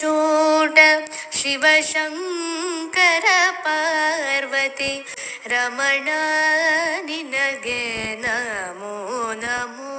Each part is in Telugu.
चूड ಶಿವಶಂಕರ ಪಾರ್ವತಿ ರಮಣ ನಿನಗೆ ನಮೋ ನಮೋ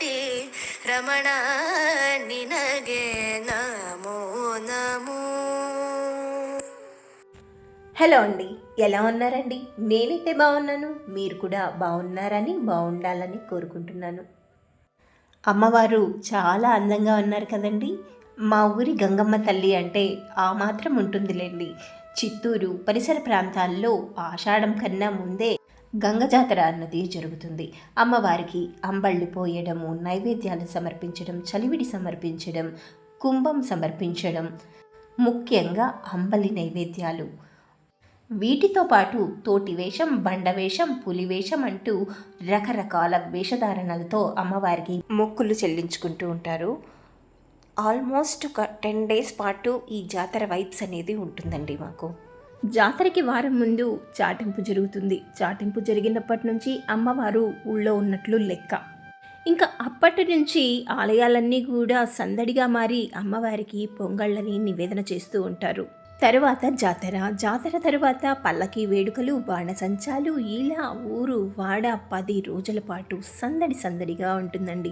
ಪಾರ್ವತಿ ರಮಣ ನಿನಗೆ ನಮೋ ನಮೋ హలో అండి ఎలా ఉన్నారండి నేనైతే బాగున్నాను మీరు కూడా బాగున్నారని బాగుండాలని కోరుకుంటున్నాను అమ్మవారు చాలా అందంగా ఉన్నారు కదండి మా ఊరి గంగమ్మ తల్లి అంటే ఆ మాత్రం ఉంటుందిలేండి చిత్తూరు పరిసర ప్రాంతాల్లో ఆషాఢం కన్నా ముందే గంగ జాతర అన్నది జరుగుతుంది. అమ్మవారికి అంబళ్ళు పోయడము నైవేద్యాలు సమర్పించడం చలివిడి సమర్పించడం కుంభం సమర్పించడం ముఖ్యంగా అంబలి నైవేద్యాలు. వీటితో పాటు తోటి వేషం బండ వేషం పులి వేషం అంటూ రకరకాల వేషధారణలతో అమ్మవారికి మొక్కులు చెల్లించుకుంటూ ఉంటారు. ఆల్మోస్ట్ ఒక టెన్ డేస్ పాటు ఈ జాతర వైబ్స్ అనేది ఉంటుందండి మాకు. జాతరకి వారం ముందు చాటింపు జరుగుతుంది. చాటింపు జరిగినప్పటి నుంచి అమ్మవారు ఊళ్ళో ఉన్నట్లు లెక్క. ఇంకా అప్పటి నుంచి ఆలయాలన్నీ కూడా సందడిగా మారి అమ్మవారికి పొంగళ్ళని నివేదన చేస్తూ ఉంటారు. తరువాత జాతర. జాతర తరువాత పల్లకి వేడుకలు బాణసంచాలు ఇలా ఊరు వాడ పది రోజుల పాటు సందడి సందడిగా ఉంటుందండి.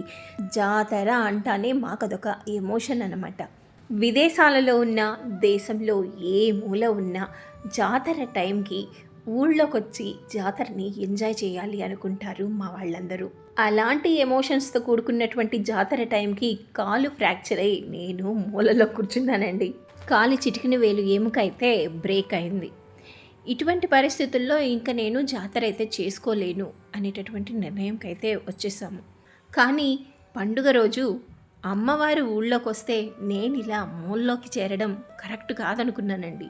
జాతర అంటానే మాకదొక ఎమోషన్ అనమాట విదేశాలలో ఉన్న దేశంలో ఏ మూల ఉన్నా జాతర టైంకి ఊళ్ళోకొచ్చి జాతరని ఎంజాయ్ చేయాలి అనుకుంటారు మా వాళ్ళందరూ. అలాంటి ఎమోషన్స్తో కూడుకున్నటువంటి జాతర టైంకి కాలు ఫ్రాక్చర్ అయ్యి నేను మూలలో కూర్చున్నానండి. కాలి చిటికిన వేలు ఎముకైతే బ్రేక్ అయింది. ఇటువంటి పరిస్థితుల్లో ఇంకా నేను జాతర అయితే చేసుకోలేను అనేటటువంటి నిర్ణయంకైతే వచ్చేసాము. కానీ పండుగ రోజు అమ్మవారు ఊళ్ళోకి వస్తే నేను ఇలా మూల్లోకి చేరడం కరెక్ట్ కాదనుకున్నానండి.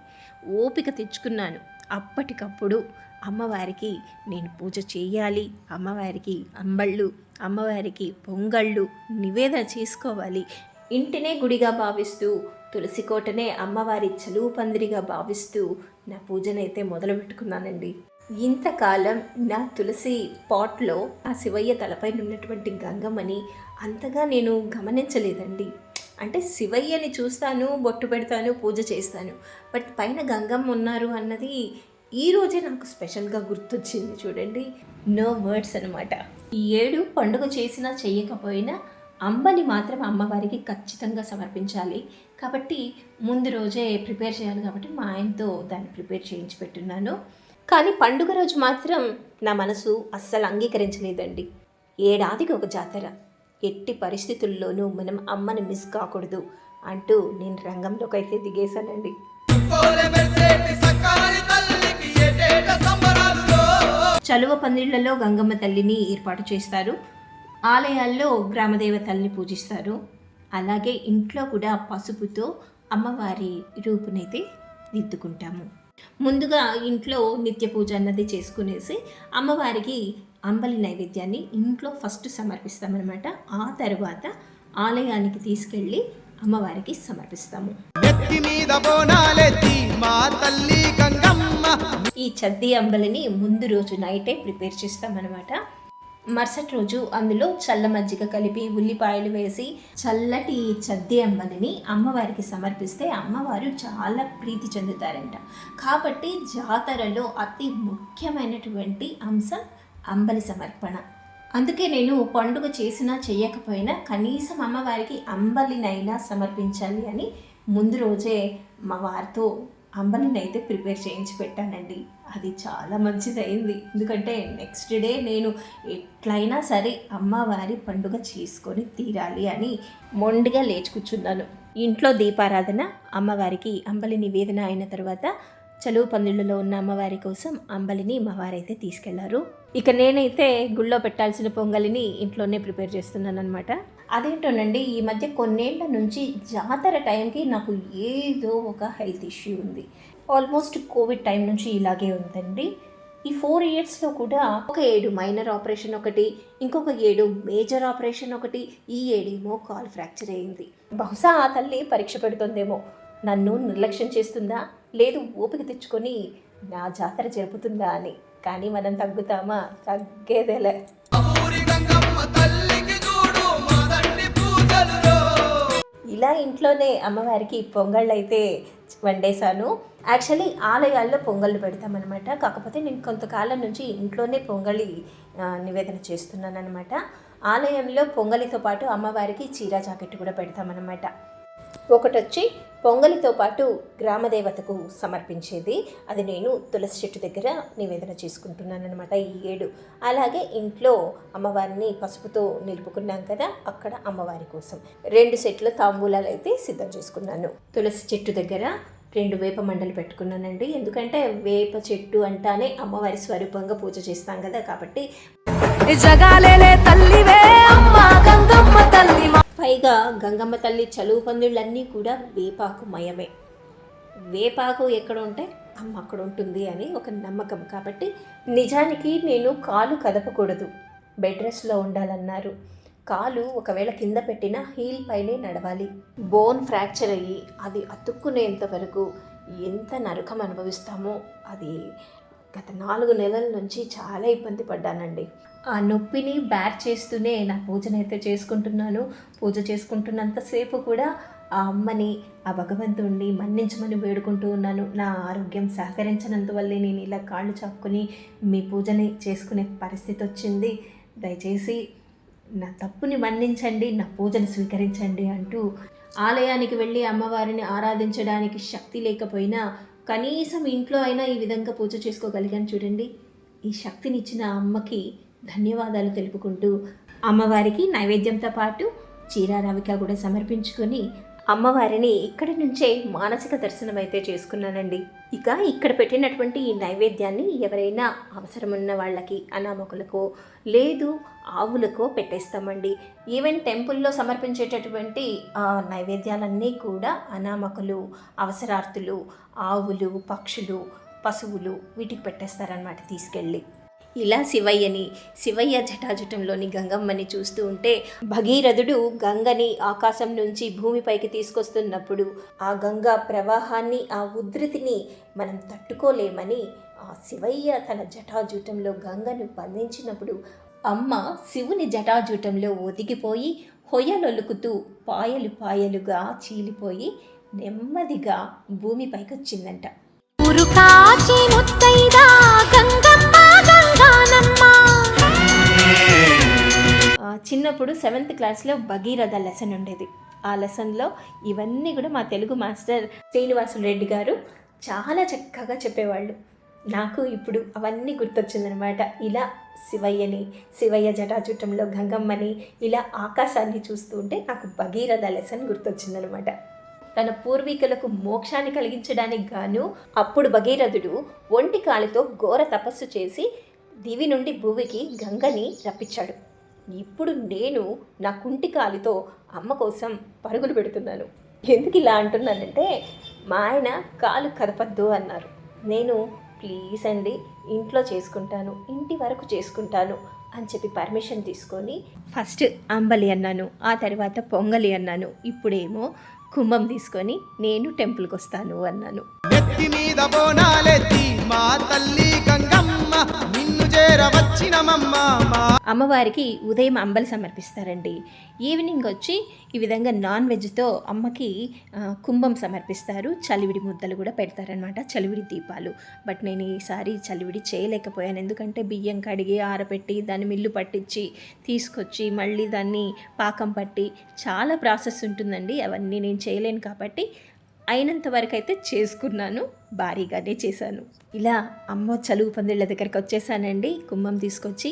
ఓపిక తెచ్చుకున్నాను. అప్పటికప్పుడు అమ్మవారికి నేను పూజ చేయాలి అమ్మవారికి అంబళ్ళు అమ్మవారికి పొంగళ్ళు నివేదన చేసుకోవాలి. ఇంటినే గుడిగా భావిస్తూ తులసి కోటనే అమ్మవారి చలువు పందిరిగా భావిస్తూ నా పూజనైతే మొదలు పెట్టుకున్నానండి ఇంతకాలం నా తులసి పాట్లో ఆ శివయ్య తలపైన ఉన్నటువంటి గంగమ్మని అంతగా నేను గమనించలేదండి. అంటే శివయ్యని చూస్తాను బొట్టు పెడతాను పూజ చేస్తాను. బట్ పైన గంగమ్మ ఉన్నారు అన్నది ఈరోజే నాకు స్పెషల్గా గుర్తొచ్చింది చూడండి. నో వర్డ్స్ అనమాట ఈ ఏడు పండుగ చేసినా చేయకపోయినా అంబని మాత్రం అమ్మవారికి ఖచ్చితంగా సమర్పించాలి. కాబట్టి ముందు రోజే ప్రిపేర్ చేయాలి కాబట్టి మా ఆయనతో దాన్ని ప్రిపేర్ చేయించి పెట్టున్నాను. కానీ పండుగ రోజు మాత్రం నా మనసు అస్సలు అంగీకరించలేదండి. ఏడాదికి ఒక జాతర. ఎట్టి పరిస్థితుల్లోనూ మనం అమ్మని మిస్ కాకూడదు అంటూ నేను రంగంలోకి అయితే దిగేశానండి. చలువ పందిళ్ళలో గంగమ్మ తల్లిని ఏర్పాటు చేస్తారు. ఆలయాల్లో గ్రామదేవతల్ని పూజిస్తారు. అలాగే ఇంట్లో కూడా పసుపుతో అమ్మవారి రూపునైతే దిద్దుకుంటాము. ముందుగా ఇంట్లో నిత్య పూజ అన్నది చేసుకునేసి అమ్మవారికి అంబలి నైవేద్యాన్ని ఇంట్లో ఫస్ట్ సమర్పిస్తామన్నమాట. ఆ తర్వాత ఆలయానికి తీసుకెళ్ళి అమ్మవారికి సమర్పిస్తాము. ఈ చద్ది అంబలిని ముందు రోజు నైటే ప్రిపేర్ చేస్తామన్నమాట. మరుసటి రోజు అందులో చల్ల మజ్జిగ కలిపి ఉల్లిపాయలు వేసి చల్లటి చద్ది అంబలిని అమ్మవారికి సమర్పిస్తే అమ్మవారు చాలా ప్రీతి చెందుతారంట. కాబట్టి జాతరలో అతి ముఖ్యమైనటువంటి అంశం అంబలి సమర్పణ. అందుకే నేను పండుగ చేసినా చేయకపోయినా కనీసం అమ్మవారికి అంబలినైనా సమర్పించాలి అని ముందు రోజే మా వారితో అంబలిని అయితే ప్రిపేర్ చేయించి పెట్టానండి. అది చాలా మంచిదైంది. ఎందుకంటే నెక్స్ట్ డే నేను ఎట్లయినా సరే అమ్మవారి పండుగ చేసుకొని తీరాలి అని మొండిగా లేచి కూర్చున్నాను. ఇంట్లో దీపారాధన అమ్మవారికి అంబలి నివేదన అయిన తర్వాత చలువు పందిళ్ళలో ఉన్న అమ్మవారి కోసం అంబలిని మా వారైతే తీసుకెళ్ళారు. ఇక నేనైతే గుళ్ళో పెట్టాల్సిన పొంగలిని ఇంట్లోనే ప్రిపేర్ చేస్తున్నాను అనమాట అదేంటోనండి ఈ మధ్య కొన్నేళ్ళ నుంచి జాతర టైంకి నాకు ఏదో ఒక హెల్త్ ఇష్యూ ఉంది. ఆల్మోస్ట్ కోవిడ్ టైం నుంచి ఇలాగే ఉందండి. ఈ ఫోర్ ఇయర్స్లో కూడా ఒక ఏడు మైనర్ ఆపరేషన్ ఒకటి ఇంకొక ఏడు మేజర్ ఆపరేషన్ ఒకటి ఈ ఏడేమో కాల్ ఫ్రాక్చర్ అయింది. బహుశా ఆ తల్లి పరీక్ష పెడుతుందేమో. నన్ను నిర్లక్ష్యం చేస్తుందా? లేదు ఓపిక తెచ్చుకొని నా జాతర జరుపుతుందా అని. కానీ మనం తగ్గుతామా? తగ్గేదేలే. ఇలా ఇంట్లోనే అమ్మవారికి పొంగళ్ళు అయితే వండేశాను. యాక్చువల్లీ ఆలయాల్లో పొంగళ్ళు పెడతామన్నమాట. కాకపోతే నేను కొంతకాలం నుంచి ఇంట్లోనే పొంగలి నివేదన చేస్తున్నాను అనమాట ఆలయంలో పొంగలితో పాటు అమ్మవారికి చీర జాకెట్ కూడా పెడతామన్నమాట. ఒకటొచ్చి పొంగలితో పాటు గ్రామదేవతకు సమర్పించేది. అది నేను తులసి చెట్టు దగ్గర నివేదన చేసుకుంటున్నాను అనమాట ఈ ఏడు. అలాగే ఇంట్లో అమ్మవారిని పసుపుతో నిలుపుకున్నాం కదా అక్కడ అమ్మవారి కోసం రెండు సెట్ల తాంబూలాలు అయితే సిద్ధం చేసుకున్నాను. తులసి చెట్టు దగ్గర రెండు వేప మండలు పెట్టుకున్నానండి. ఎందుకంటే వేప చెట్టు అంటానే అమ్మవారి స్వరూపంగా పూజ చేస్తాం కదా కాబట్టి. జగాలేలే తల్లివే అమ్మ గంగమ్మ తల్లి మా పైగా గంగమ్మ తల్లి చలువు పందిళ్ళన్నీ కూడా వేపాకు మయమే. వేపాకు ఎక్కడ ఉంటే అమ్మ అక్కడ ఉంటుంది అని ఒక నమ్మకం కాబట్టి నిజానికి నేను కాలు కదపకూడదు. బెడ్ రెస్ట్లో ఉండాలన్నారు. కాలు ఒకవేళ కింద పెట్టిన హీల్ పైనే నడవాలి. బోన్ ఫ్రాక్చర్ అయ్యి అది అతుక్కునేంత వరకు ఎంత నరకం అనుభవిస్తామో అది గత నాలుగు నెలల నుంచి చాలా ఇబ్బంది పడ్డానండి. ఆ నొప్పిని బ్యాట్ చేస్తూనే నా పూజనైతే చేసుకుంటున్నాను. పూజ చేసుకుంటున్నంతసేపు కూడా ఆ అమ్మని ఆ భగవంతుణ్ణి మన్నించమని వేడుకుంటూ ఉన్నాను. నా ఆరోగ్యం సహకరించినందువల్లే నేను ఇలా కాళ్ళు చాపుకొని మీ పూజని చేసుకునే పరిస్థితి వచ్చింది. దయచేసి నా తప్పుని మన్నించండి నా పూజను స్వీకరించండి అంటూ ఆలయానికి వెళ్ళి అమ్మవారిని ఆరాధించడానికి శక్తి లేకపోయినా కనీసం ఇంట్లో అయినా ఈ విధంగా పూజ చేసుకోగలిగాను చూడండి. ఈ శక్తినిచ్చిన అమ్మకి ధన్యవాదాలు తెలుపుకుంటూ అమ్మవారికి నైవేద్యంతో పాటు చీరారావిక కూడా సమర్పించుకొని అమ్మవారిని ఇక్కడి నుంచే మానసిక దర్శనం అయితే చేసుకున్నానండి. ఇక ఇక్కడ పెట్టినటువంటి ఈ నైవేద్యాన్ని ఎవరైనా అవసరమున్న వాళ్ళకి అనామకులకో లేదు ఆవులకో పెట్టేస్తామండి. ఈవెన్ టెంపుల్లో సమర్పించేటటువంటి నైవేద్యాలన్నీ కూడా అనామకులు అవసరార్థులు ఆవులు పక్షులు పశువులు వీటికి పెట్టేస్తారనమాట తీసుకెళ్ళి. ఇలా శివయ్యని శివయ్య జటాజుటంలోని గంగమ్మని చూస్తూ ఉంటే భగీరథుడు గంగని ఆకాశం నుంచి భూమిపైకి తీసుకొస్తున్నప్పుడు ఆ గంగ ప్రవాహాన్ని ఆ ఉధృతిని మనం తట్టుకోలేమని ఆ శివయ్య తన జటాజూటంలో గంగను బంధించినప్పుడు అమ్మ శివుని జటాజూటంలో ఒదిగిపోయి హొయలొలుకుతూ పాయలు పాయలుగా చీలిపోయి నెమ్మదిగా భూమిపైకి వచ్చిందంట ముత్తైదా చిన్నప్పుడు సెవెంత్ క్లాస్లో భగీరథ లెసన్ ఉండేది. ఆ లెసన్లో ఇవన్నీ కూడా మా తెలుగు మాస్టర్ శ్రీనివాసులు రెడ్డి గారు చాలా చక్కగా చెప్పేవాళ్ళు. నాకు ఇప్పుడు అవన్నీ గుర్తొచ్చిందనమాట ఇలా శివయ్యని శివయ్య జటాచుట్టంలో గంగమ్మని ఇలా ఆకాశాన్ని చూస్తూ ఉంటే నాకు భగీరథ లెసన్ గుర్తొచ్చిందనమాట తన పూర్వీకులకు మోక్షాన్ని కలిగించడానికి గాను అప్పుడు భగీరథుడు ఒంటి కాలుతో ఘోర తపస్సు చేసి దివి నుండి భూమికి గంగని రప్పించాడు. ఇప్పుడు నేను నా కుంటి కాలితో అమ్మ కోసం పరుగులు పెడుతున్నాను. ఎందుకు ఇలా అంటున్నానంటే మా ఆయన కాలు కదపద్దు అన్నారు. నేను ప్లీజ్ అండి ఇంట్లో చేసుకుంటాను ఇంటి వరకు చేసుకుంటాను అని చెప్పి పర్మిషన్ తీసుకొని ఫస్ట్ అంబలి అన్నాను ఆ తర్వాత పొంగలి అన్నాను ఇప్పుడేమో కుంభం తీసుకొని నేను టెంపుల్కి వస్తాను అన్నాను మీద బోనాలెత్తి మా తల్లి అమ్మవారికి ఉదయం అంబలి సమర్పిస్తారండి. ఈవినింగ్ వచ్చి ఈ విధంగా నాన్ వెజ్తో అమ్మకి కుంభం సమర్పిస్తారు. చలివిడి ముద్దలు కూడా పెడతారనమాట చలివిడి దీపాలు. బట్ నేను ఈసారి చలివిడి చేయలేకపోయాను. ఎందుకంటే బియ్యం కడిగి ఆరబెట్టి దాన్ని మిల్లు పట్టించి తీసుకొచ్చి మళ్ళీ దాన్ని పాకం పట్టి చాలా ప్రాసెస్ ఉంటుందండి. అవన్నీ నేను చేయలేను కాబట్టి అయినంత వరకు అయితే చేసుకున్నాను. భారీగానే చేశాను. ఇలా అమ్మ చలువు పందిళ్ళ దగ్గరికి వచ్చేసానండి. కుంభం తీసుకొచ్చి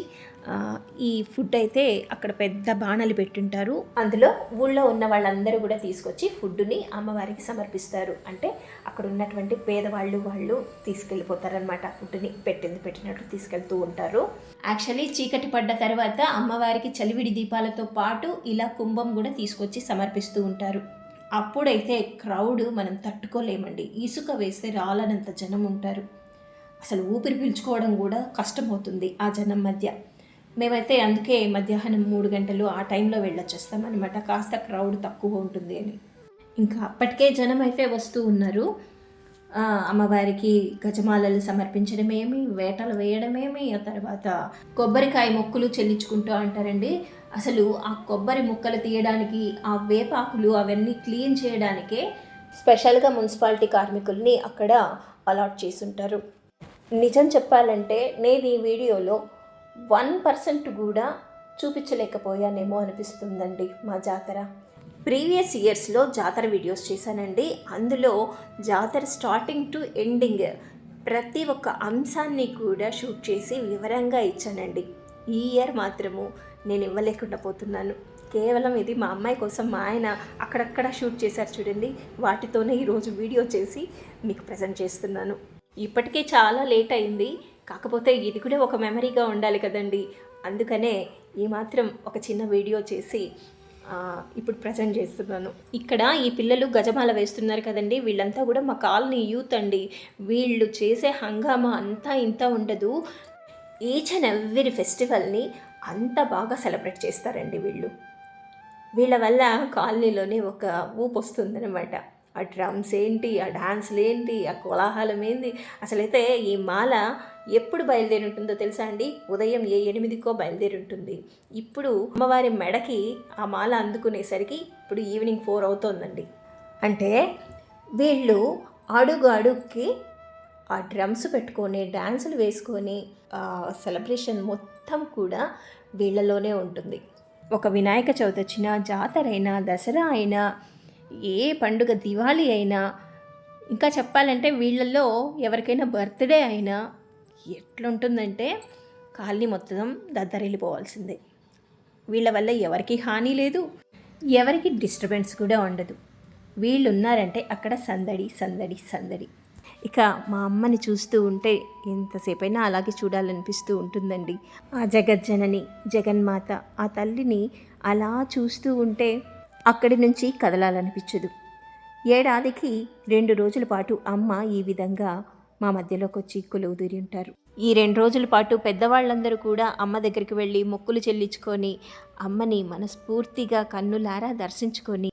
ఈ ఫుడ్ అయితే అక్కడ పెద్ద బాణాలు పెట్టుంటారు. అందులో ఊళ్ళో ఉన్న వాళ్ళందరూ కూడా తీసుకొచ్చి ఫుడ్ని అమ్మవారికి సమర్పిస్తారు. అంటే అక్కడ ఉన్నటువంటి పేదవాళ్ళు వాళ్ళు తీసుకెళ్ళిపోతారనమాట ఫుడ్ని పెట్టింది పెట్టినట్లు తీసుకెళ్తూ ఉంటారు. యాక్చువల్లీ చీకటి పడ్డ తర్వాత అమ్మవారికి చలివిడి దీపాలతో పాటు ఇలా కుంభం కూడా తీసుకొచ్చి సమర్పిస్తూ ఉంటారు. అప్పుడైతే క్రౌడ్ మనం తట్టుకోలేమండి. ఇసుక వేస్తే రాలనంత జనం ఉంటారు. అసలు ఊపిరి పీల్చుకోవడం కూడా కష్టమవుతుంది ఆ జనం మధ్య. మేమైతే అందుకే మధ్యాహ్నం మూడు గంటలు ఆ టైంలో వెళ్ళొచ్చేస్తాం అనమాట కాస్త క్రౌడ్ తక్కువ ఉంటుంది అని. ఇంకా అప్పటికే జనం అయితే వస్తూ ఉన్నారు. అమ్మవారికి గజమాలలు సమర్పించడమేమి వేటలు వేయడమేమి ఆ తర్వాత కొబ్బరికాయ మొక్కులు చెల్లించుకుంటూ అంటారండి. అసలు ఆ కొబ్బరి ముక్కలు తీయడానికి ఆ వేపాకులు అవన్నీ క్లీన్ చేయడానికే స్పెషల్గా మున్సిపాలిటీ కార్మికుల్ని అక్కడ అలాట్ చేసుంటారు నిజం చెప్పాలంటే నేను ఈ వీడియోలో వన్ పర్సెంట్ కూడా చూపించలేకపోయానేమో అనిపిస్తుందండి మా జాతర. ప్రీవియస్ ఇయర్స్లో జాతర వీడియోస్ చేశానండి. అందులో జాతర స్టార్టింగ్ టు ఎండింగ్ ప్రతి ఒక్క అంశాన్ని కూడా షూట్ చేసి వివరంగా ఇచ్చానండి. ఈ ఇయర్ మాత్రము నేను ఇవ్వలేకుండా పోతున్నాను. కేవలం ఇది మా అమ్మాయి కోసం మా ఆయన అక్కడక్కడ షూట్ చేశారు చూడండి. వాటితోనే ఈరోజు వీడియో చేసి మీకు ప్రజెంట్ చేస్తున్నాను. ఇప్పటికే చాలా లేట్ అయింది. కాకపోతే ఇది కూడా ఒక మెమరీగా ఉండాలి కదండి. అందుకనే ఈ మాత్రం ఒక చిన్న వీడియో చేసి ఇప్పుడు ప్రజెంట్ చేస్తున్నాను. ఇక్కడ ఈ పిల్లలు గజమాల వేస్తున్నారు కదండి. వీళ్ళంతా కూడా మా కాలనీ యూత్ అండి. వీళ్ళు చేసే హంగామా అంతా ఇంత ఉండదు. ఈచ్ అండ్ ఎవ్రీ ఫెస్టివల్ని అంత బాగా సెలబ్రేట్ చేస్తారండి వీళ్ళు. వీళ్ళ వల్ల కాలనీలోనే ఒక ఊపు వస్తుందన్నమాట. ఆ డ్రమ్స్ ఏంటి ఆ డాన్స్లు ఏంటి ఆ కోలాహలం ఏంటి అసలైతే ఈ మాల ఎప్పుడు బయలుదేరి ఉంటుందో తెలుసా అండి? ఉదయం ఏ ఎనిమిదికో బయలుదేరి ఉంటుంది. ఇప్పుడు అమ్మవారి మెడకి ఆ మాల అందుకునేసరికి ఇప్పుడు ఈవినింగ్ ఫోర్ అవుతోందండి. అంటే వీళ్ళు అడుగు అడుగుకి ఆ డ్రమ్స్ పెట్టుకొని డ్యాన్సులు వేసుకొని సెలబ్రేషన్ మొత్తం కూడా వీళ్ళలోనే ఉంటుంది. ఒక వినాయక చవితి వచ్చినా జాతర అయినా దసరా అయినా ఏ పండుగ దివాళీ అయినా ఇంకా చెప్పాలంటే వీళ్ళల్లో ఎవరికైనా బర్త్డే అయినా ఎట్లుంటుందంటే కాలనీ మొత్తం దద్దరిల్లిపోవాల్సిందే. వీళ్ళ వల్ల ఎవరికి హాని లేదు ఎవరికి డిస్టర్బెన్స్ కూడా ఉండదు. వీళ్ళు ఉన్నారంటే అక్కడ సందడి సందడి సందడి. ఇక మా అమ్మని చూస్తూ ఉంటే ఎంతసేపైనా అలాగే చూడాలనిపిస్తూ ఉంటుందండి. ఆ జగజ్జనని జగన్మాత ఆ తల్లిని అలా చూస్తూ ఉంటే అక్కడి నుంచి కదలాలనిపించదు. ఏడాదికి రెండు రోజుల పాటు అమ్మ ఈ విధంగా మా మధ్యలోకి వచ్చి కొలువుదూరి ఉంటారు. ఈ రెండు రోజుల పాటు పెద్దవాళ్ళందరూ కూడా అమ్మ దగ్గరికి వెళ్ళి మొక్కులు చెల్లించుకొని అమ్మని మనస్ఫూర్తిగా కన్నులారా దర్శించుకొని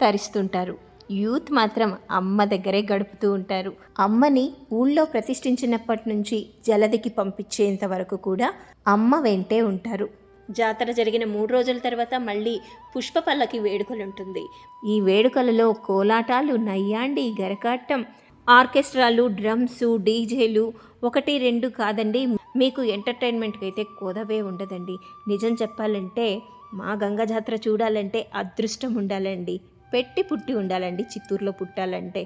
తరిస్తుంటారు. యూత్ మాత్రం అమ్మ దగ్గరే గడుపుతూ ఉంటారు. అమ్మని ఊళ్ళో ప్రతిష్ఠించినప్పటి నుంచి జలదికి పంపించేంత వరకు కూడా అమ్మ వెంటే ఉంటారు. జాతర జరిగిన మూడు రోజుల తర్వాత మళ్ళీ పుష్ప పల్లకి వేడుకలు ఉంటుంది. ఈ వేడుకలలో కోలాటాలు నయ్యాండి గరకాటం ఆర్కెస్ట్రాలు డ్రమ్స్ డీజేలు ఒకటి రెండు కాదండి మీకు ఎంటర్టైన్మెంట్కి అయితే కోదవే ఉండదండి. నిజం చెప్పాలంటే మా గంగ జాతర చూడాలంటే అదృష్టం ఉండాలండి. పెట్టి పుట్టి ఉండాలండి చిత్తూరులో పుట్టాలంటే.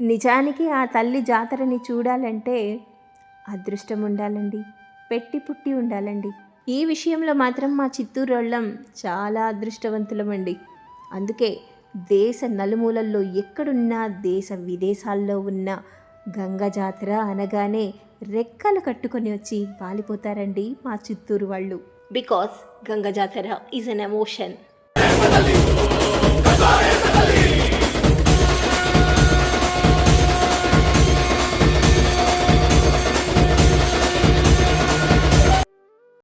నిజానికి ఆ తల్లి జాతరని చూడాలంటే అదృష్టం ఉండాలండి పెట్టి పుట్టి ఉండాలండి. ఈ విషయంలో మాత్రం మా చిత్తూరు వాళ్ళం చాలా అదృష్టవంతులమండి. అందుకే దేశ నలుమూలల్లో ఎక్కడున్నా దేశ విదేశాల్లో ఉన్న గంగ జాతర అనగానే రెక్కలు కట్టుకొని వచ్చి వాలిపోతారండి మా చిత్తూరు వాళ్ళు. బికాస్ గంగ జాతర ఈజ్ అన్ ఎమోషన్